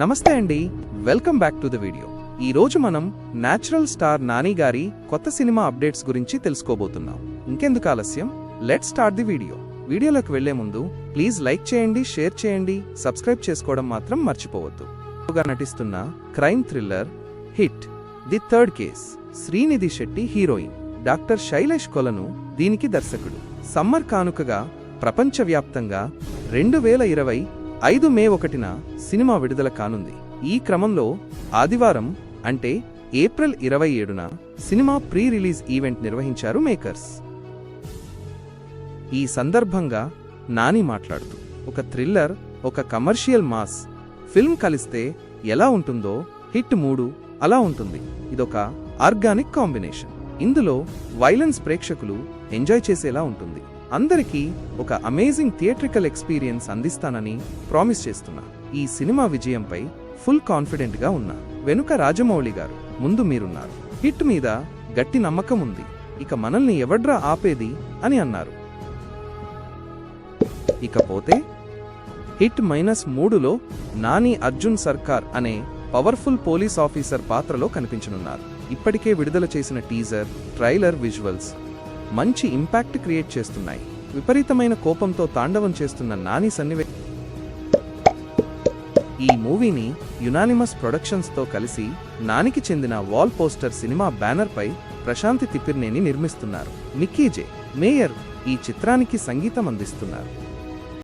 నమస్తే అండి. Welcome back to the video. ఈరోజు మనం న్యాచురల్ స్టార్ నాని గారి కొత్త సినిమా అప్డేట్స్ గురించి తెలుసుకోబోతున్నాం. ఇంకెందుకు ఆలస్యం? లెట్ స్టార్ట్ ది వీడియో వీడియోలోకి వెళ్ళే ముందు ప్లీజ్ లైక్ చేయండి షేర్ చేయండి సబ్స్క్రైబ్ చేసుకోవడం మాత్రం మర్చిపోవద్దు. గా నటిస్తున్న crime thriller hit the third case Srinidhi Shetty heroine. Doctor Sailesh Kolanu దీనికి దర్శకుడు. సమ్మర్ కానుకగా ప్రపంచవ్యాప్తంగా రెండు వేల ఇరవై ఐదు మే ఒకటిన సినిమా విడుదల కానుంది. ఈ క్రమంలో ఆదివారం అంటే ఏప్రిల్ ఇరవై ఏడున సినిమా ప్రీ రిలీజ్ ఈవెంట్ నిర్వహించారు మేకర్స్. ఈ సందర్భంగా నాని మాట్లాడుతూ ఒక థ్రిల్లర్ ఒక కమర్షియల్ మాస్ ఫిల్మ్ కలిస్తే ఎలా ఉంటుందో హిట్ మూడు అలా ఉంటుంది. ఇదొక ఆర్గానిక్ కాంబినేషన్. ఇందులో వైలెన్స్ ప్రేక్షకులు ఎంజాయ్ చేసేలా ఉంటుంది. అందరికీ ఒక అమేజింగ్ థియేట్రికల్ ఎక్స్పీరియన్స్ అందిస్తానని ప్రామిస్ చేస్తున్నా. ఈ సినిమా విజయంపై ఫుల్ కాన్ఫిడెంట్గా ఉన్నా. వెనుక రాజమౌళి గారు ముందు మీరున్నారు. హిట్ మీద గట్టి నమ్మకం ఉంది. ఇక మనల్ని ఎవడ్రా ఆపేది అని అన్నారు. ఇకపోతే హిట్ మైనస్ మూడులో నాని అర్జున్ సర్కార్ అనే పవర్ఫుల్ పోలీస్ ఆఫీసర్ పాత్రలో కనిపించనున్నారు. ఇప్పటికే విడుదల చేసిన టీజర్ ట్రైలర్ విజువల్స్ మంచి ఇంపాక్ట్ క్రియేట్ చేస్తున్నాయి. విపరీతమైన కోపంతో తాండవం చేస్తున్న నాని సన్నివే ఈ మూవీని యునానిమస్ ప్రొడక్షన్స్తో కలిసి నానికి చెందిన వాల్ పోస్టర్ సినిమా బ్యానర్పై ప్రశాంతి తిప్పిర్నేని నిర్మిస్తున్నారు. మిక్కీజే మేయర్ ఈ చిత్రానికి సంగీతం అందిస్తున్నారు.